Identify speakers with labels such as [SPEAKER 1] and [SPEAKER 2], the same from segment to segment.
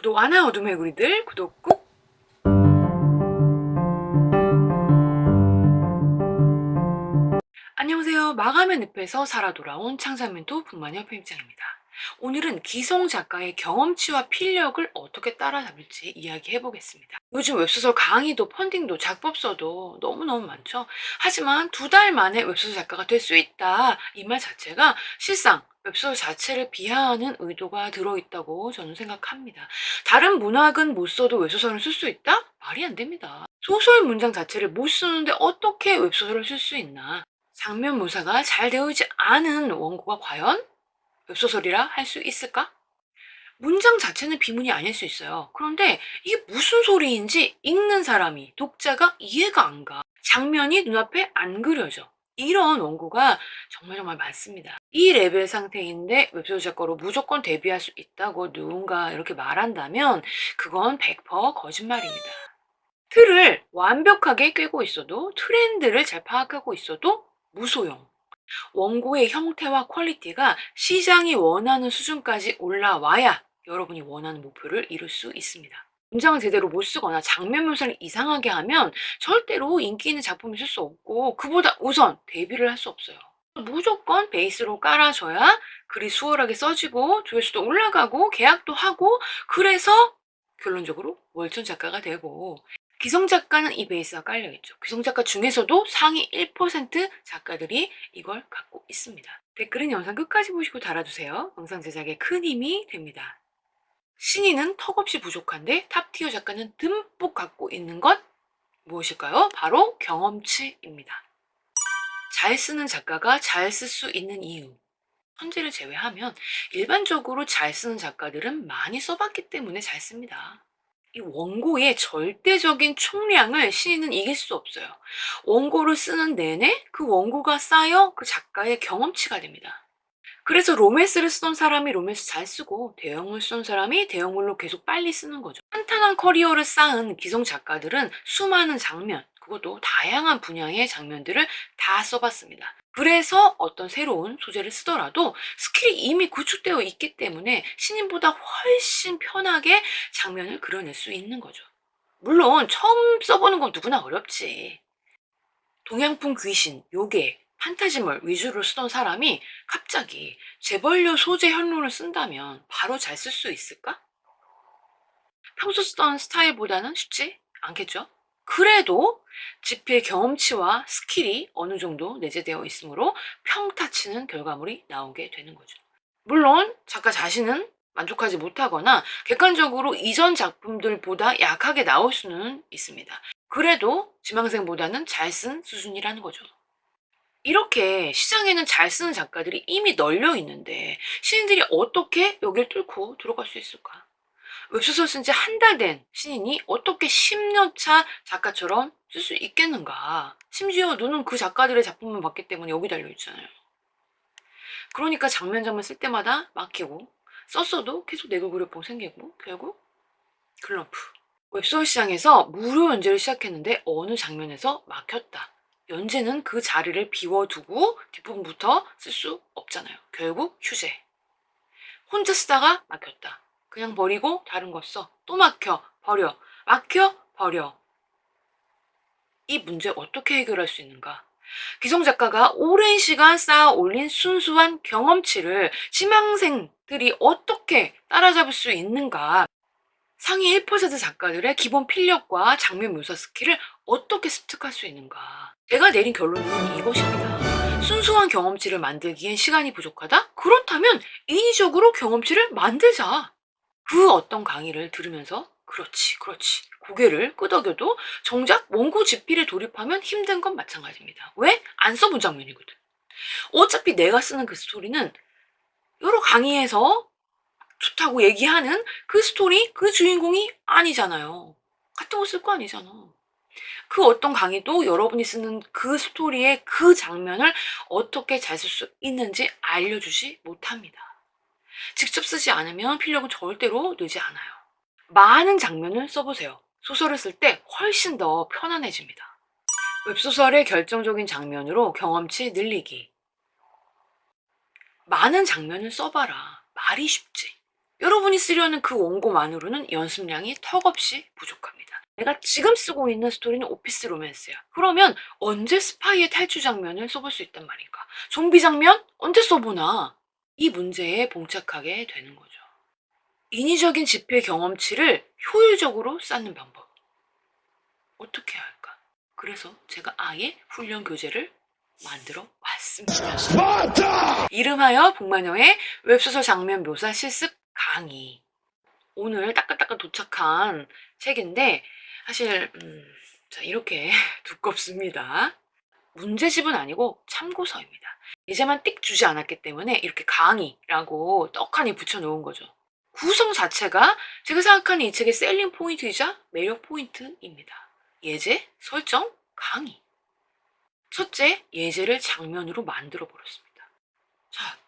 [SPEAKER 1] 구독 안 한 어둠의 구리들 구독 꾹 안녕하세요. 마감의 늪에서 살아 돌아온 창작멘토 북마녀 편집장입니다. 오늘은 기성 작가의 경험치와 필력을 어떻게 따라잡을지 이야기해 보겠습니다. 요즘 웹소설 강의도 펀딩도 작법서도 너무너무 많죠. 하지만 두 달 만에 웹소설 작가가 될 수 있다. 이 말 자체가 실상 웹소설 자체를 비하하는 의도가 들어있다고 저는 생각합니다. 다른 문학은 못 써도 웹소설을 쓸수 있다? 말이 안 됩니다. 소설 문장 자체를 못 쓰는데 어떻게 웹소설을 쓸 수 있나? 장면 묘사가 잘 되어 있지 않은 원고가 과연 웹소설이라 할 수 있을까? 문장 자체는 비문이 아닐 수 있어요. 그런데 이게 무슨 소리인지 읽는 사람이, 독자가 이해가 안 가. 장면이 눈앞에 안 그려져. 이런 원고가 정말 정말 많습니다. 이 레벨 상태인데 웹소설 작가로 무조건 데뷔할 수 있다고 누군가 이렇게 말한다면 그건 100% 거짓말입니다. 틀을 완벽하게 꿰고 있어도 트렌드를 잘 파악하고 있어도 무소용. 원고의 형태와 퀄리티가 시장이 원하는 수준까지 올라와야 여러분이 원하는 목표를 이룰 수 있습니다. 문장을 제대로 못 쓰거나 장면 묘사를 이상하게 하면 절대로 인기 있는 작품을 쓸수 없고 그보다 우선 데뷔를 할 수 없어요. 무조건 베이스로 깔아줘야 글이 수월하게 써지고 조회수도 올라가고 계약도 하고 그래서 결론적으로 월천 작가가 되고 기성 작가는 이 베이스가 깔려 있죠. 기성 작가 중에서도 상위 1% 작가들이 이걸 갖고 있습니다. 댓글은 영상 끝까지 보시고 달아주세요. 영상 제작에 큰 힘이 됩니다. 신인은 턱없이 부족한데 탑티어 작가는 듬뿍 갖고 있는 것 무엇일까요? 바로 경험치입니다. 잘 쓰는 작가가 잘 쓸 수 있는 이유. 현재를 제외하면 일반적으로 잘 쓰는 작가들은 많이 써봤기 때문에 잘 씁니다. 이 원고의 절대적인 총량을 시인은 이길 수 없어요. 원고를 쓰는 내내 그 원고가 쌓여 그 작가의 경험치가 됩니다. 그래서 로맨스를 쓰던 사람이 로맨스 잘 쓰고 대형물 쓰던 사람이 대형물로 계속 빨리 쓰는 거죠. 탄탄한 커리어를 쌓은 기성 작가들은 수많은 장면, 그것도 다양한 분야의 장면들을 다 써봤습니다. 그래서 어떤 새로운 소재를 쓰더라도 스킬이 이미 구축되어 있기 때문에 신인보다 훨씬 편하게 장면을 그려낼 수 있는 거죠. 물론 처음 써보는 건 누구나 어렵지. 동양풍 귀신, 요괴, 판타지물 위주로 쓰던 사람이 갑자기 재벌류 소재 현론을 쓴다면 바로 잘 쓸 수 있을까? 평소 쓰던 스타일보다는 쉽지 않겠죠? 그래도 집필 경험치와 스킬이 어느 정도 내재되어 있으므로 평타치는 결과물이 나오게 되는 거죠. 물론 작가 자신은 만족하지 못하거나 객관적으로 이전 작품들보다 약하게 나올 수는 있습니다. 그래도 지망생보다는 잘 쓴 수준이라는 거죠. 이렇게 시장에는 잘 쓰는 작가들이 이미 널려 있는데 신인들이 어떻게 여길 뚫고 들어갈 수 있을까? 웹소설 쓴 지 한 달 된 신인이 어떻게 10년 차 작가처럼 쓸 수 있겠는가? 심지어 눈은 그 작가들의 작품만 봤기 때문에 여기 달려 있잖아요. 그러니까 장면 장면 쓸 때마다 막히고 썼어도 계속 내글 그래퍼 생기고 결국 글럼프. 웹소설 시장에서 무료 연재를 시작했는데 어느 장면에서 막혔다. 연재는 그 자리를 비워두고 뒷부분부터 쓸 수 없잖아요. 결국 휴재. 혼자 쓰다가 막혔다. 그냥 버리고 다른 거 써. 또 막혀. 버려. 막혀. 버려. 이 문제 어떻게 해결할 수 있는가? 기성 작가가 오랜 시간 쌓아 올린 순수한 경험치를 지망생들이 어떻게 따라잡을 수 있는가? 상위 1% 작가들의 기본 필력과 장면 묘사 스킬을 어떻게 습득할 수 있는가? 제가 내린 결론은 이것입니다. 순수한 경험치를 만들기엔 시간이 부족하다? 그렇다면 인위적으로 경험치를 만들자. 그 어떤 강의를 들으면서 그렇지, 그렇지. 고개를 끄덕여도 정작 원고 집필에 돌입하면 힘든 건 마찬가지입니다. 왜? 안 써본 장면이거든. 어차피 내가 쓰는 그 스토리는 여러 강의에서 좋다고 얘기하는 그 스토리, 그 주인공이 아니잖아요. 같은 거 쓸 거 아니잖아. 그 어떤 강의도 여러분이 쓰는 그 스토리의 그 장면을 어떻게 잘 쓸 수 있는지 알려주지 못합니다. 직접 쓰지 않으면 필력은 절대로 늘지 않아요. 많은 장면을 써보세요. 소설을 쓸 때 훨씬 더 편안해집니다. 웹소설의 결정적인 장면으로 경험치 늘리기. 많은 장면을 써봐라. 말이 쉽지. 여러분이 쓰려는 그 원고만으로는 연습량이 턱없이 부족합니다. 내가 지금 쓰고 있는 스토리는 오피스 로맨스야. 그러면 언제 스파이의 탈주 장면을 써볼 수 있단 말인가? 좀비 장면? 언제 써보나? 이 문제에 봉착하게 되는 거죠. 인위적인 집회 경험치를 효율적으로 쌓는 방법. 어떻게 해야 할까? 그래서 제가 아예 훈련 교재를 만들어 왔습니다. 이름하여 복마녀의 웹소설 장면 묘사 실습 강의. 오늘 따끈따끈 도착한 책인데 사실 음, 자 이렇게 두껍습니다. 문제집은 아니고 참고서입니다. 이제만 띡 주지 않았기 때문에 이렇게 강의라고 떡하니 붙여놓은 거죠. 구성 자체가 제가 생각하는 이 책의 셀링 포인트이자 매력 포인트입니다. 예제, 설정, 강의. 첫째, 예제를 장면으로 만들어 버렸습니다. 자,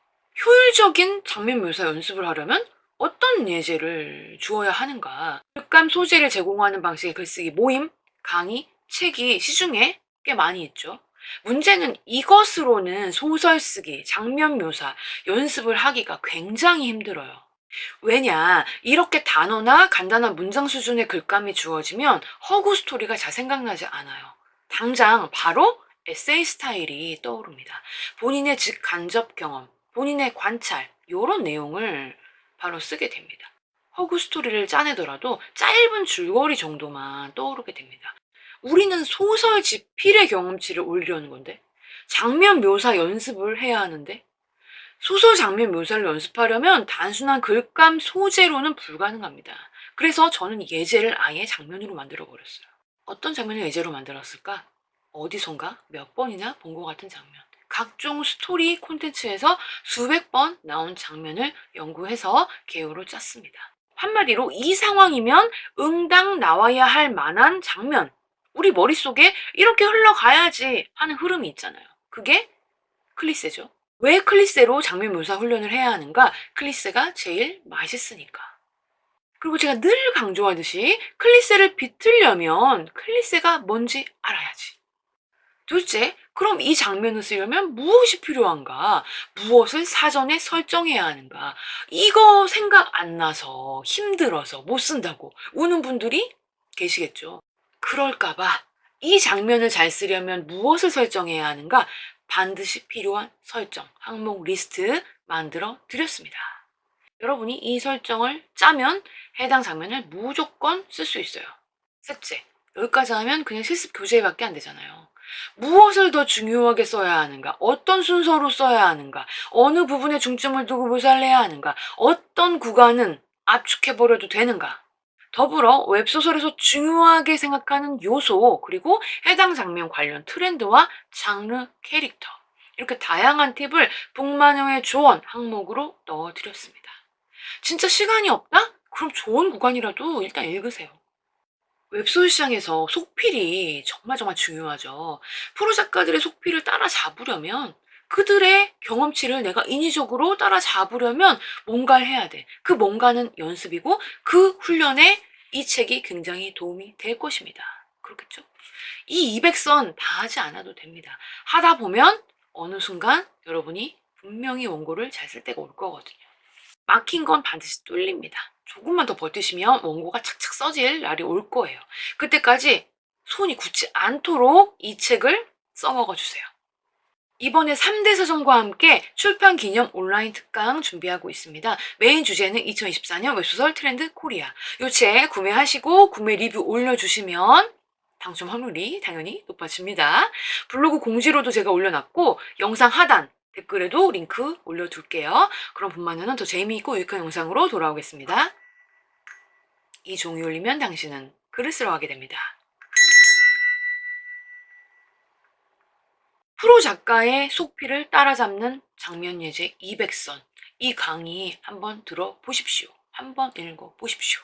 [SPEAKER 1] 효율적인 장면 묘사 연습을 하려면 어떤 예제를 주어야 하는가? 글감 소재를 제공하는 방식의 글쓰기 모임, 강의, 책이 시중에 꽤 많이 있죠. 문제는 이것으로는 소설 쓰기, 장면 묘사, 연습을 하기가 굉장히 힘들어요. 왜냐, 이렇게 단어나 간단한 문장 수준의 글감이 주어지면 허구 스토리가 잘 생각나지 않아요. 당장 바로 에세이 스타일이 떠오릅니다. 본인의 직간접 경험, 본인의 관찰, 이런 내용을 바로 쓰게 됩니다. 허구 스토리를 짜내더라도 짧은 줄거리 정도만 떠오르게 됩니다. 우리는 소설 집필의 경험치를 올리려는 건데, 장면 묘사 연습을 해야 하는데, 소설 장면 묘사를 연습하려면 단순한 글감 소재로는 불가능합니다. 그래서 저는 예제를 아예 장면으로 만들어 버렸어요. 어떤 장면을 예제로 만들었을까? 어디선가 몇 번이나 본 것 같은 장면. 각종 스토리 콘텐츠에서 수백 번 나온 장면을 연구해서 개요로 짰습니다. 한마디로 이 상황이면 응당 나와야 할 만한 장면. 우리 머릿속에 이렇게 흘러가야지 하는 흐름이 있잖아요. 그게 클리세죠. 왜 클리세로 장면 묘사 훈련을 해야 하는가? 클리세가 제일 맛있으니까. 그리고 제가 늘 강조하듯이 클리세를 비틀려면 클리세가 뭔지 알아야지. 둘째, 그럼 이 장면을 쓰려면 무엇이 필요한가? 무엇을 사전에 설정해야 하는가? 이거 생각 안 나서 힘들어서 못 쓴다고 우는 분들이 계시겠죠. 그럴까봐 이 장면을 잘 쓰려면 무엇을 설정해야 하는가? 반드시 필요한 설정, 항목 리스트 만들어 드렸습니다. 여러분이 이 설정을 짜면 해당 장면을 무조건 쓸 수 있어요. 셋째, 여기까지 하면 그냥 실습 교재밖에 안 되잖아요. 무엇을 더 중요하게 써야 하는가? 어떤 순서로 써야 하는가? 어느 부분에 중점을 두고 묘사를 해야 하는가? 어떤 구간은 압축해버려도 되는가? 더불어 웹소설에서 중요하게 생각하는 요소, 그리고 해당 장면 관련 트렌드와 장르, 캐릭터. 이렇게 다양한 팁을 북마녀의 조언 항목으로 넣어드렸습니다. 진짜 시간이 없다? 그럼 좋은 구간이라도 일단 읽으세요. 웹소설 시장에서 속필이 정말 정말 중요하죠. 프로 작가들의 속필을 따라잡으려면 그들의 경험치를 내가 인위적으로 따라잡으려면 뭔가를 해야 돼. 그 뭔가는 연습이고 그 훈련에 이 책이 굉장히 도움이 될 것입니다. 그렇겠죠? 이 200선 다 하지 않아도 됩니다. 하다 보면 어느 순간 여러분이 분명히 원고를 잘 쓸 때가 올 거거든요. 막힌 건 반드시 뚫립니다. 조금만 더 버티시면 원고가 착착 써질 날이 올 거예요. 그때까지 손이 굳지 않도록 이 책을 써먹어 주세요. 이번에 3대 서점과 함께 출판 기념 온라인 특강 준비하고 있습니다. 메인 주제는 2024년 웹소설 트렌드 코리아. 이책 구매하시고 구매 리뷰 올려주시면 당첨 확률이 당연히 높아집니다. 블로그 공지로도 제가 올려놨고 영상 하단 댓글에도 링크 올려둘게요. 그럼 본만에는 더 재미있고 유익한 영상으로 돌아오겠습니다. 이 종이 울리면 당신은 글을 쓰러 가게 됩니다. 프로 작가의 속피를 따라잡는 장면 예제 200선. 이 강의 한번 들어보십시오. 한번 읽어보십시오.